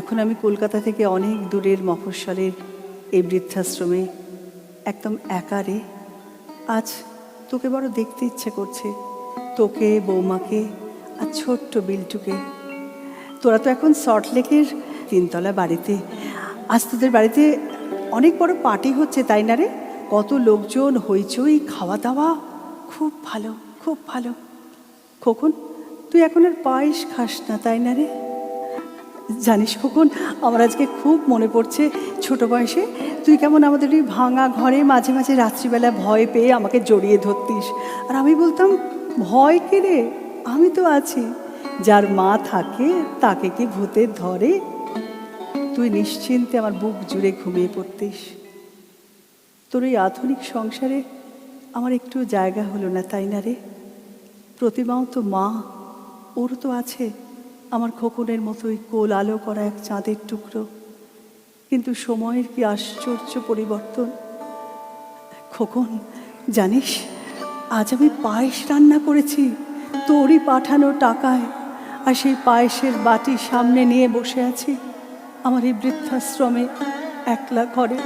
এখন আমি কলকাতা থেকে অনেক দূরের মফস্বলের এই বৃদ্ধাশ্রমে একদম একারে। আজ তোকে বড় দেখতে ইচ্ছে করছে। তোকে, বৌমাকে আর ছোট্ট বিলটুকে। তোরা তো এখন সল্টলেকের তিনতলা বাড়িতে। আজ তোদের বাড়িতে অনেক বড় পার্টি হচ্ছে, তাই না রে? কত লোকজন, হইচই খাওয়া দাওয়া খুব ভালো খুব ভালো। খোকন, তুই এখন আর পায়েস খাস না, তাই না রে? জানিস খোকন, আমার আজকে খুব মনে পড়ছে ছোট বয়সে। তুই কেমন আমাদের ওই ভাঙা ঘরে মাঝে মাঝে রাত্রিবেলা ভয় পেয়ে আমাকে জড়িয়ে ধরতিস। আর আমি বলতাম, ভয় কে রে? আমি তো আছি। যার মা থাকে, তাকে কি ভূতে ধরে? তুই নিশ্চিন্তে আমার বুক জুড়ে ঘুমিয়ে পড়তিস। তোর এই আধুনিক সংসারে আমার একটু জায়গা হলো না, তাই না রে? প্রতিমাও তো মা ওর তো আছে। আমার খোকনের মতোই কোল আলো করা এক চাঁদের টুকরো। কিন্তু সময়ের কি আশ্চর্য পরিবর্তন? খোকন, জানিস, আজ আমি পায়েস রান্না করেছি, তোরই পাঠানো টাকায়, আর সেই পায়েসের বাটি সামনে নিয়ে বসে আছি। আমার এই বৃদ্ধাশ্রমে একলা ঘরে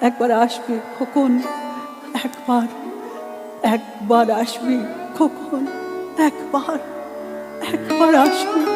একবার আসবে খোকন, একবার একবার আসবি খোকন, একবার একবার আসবি।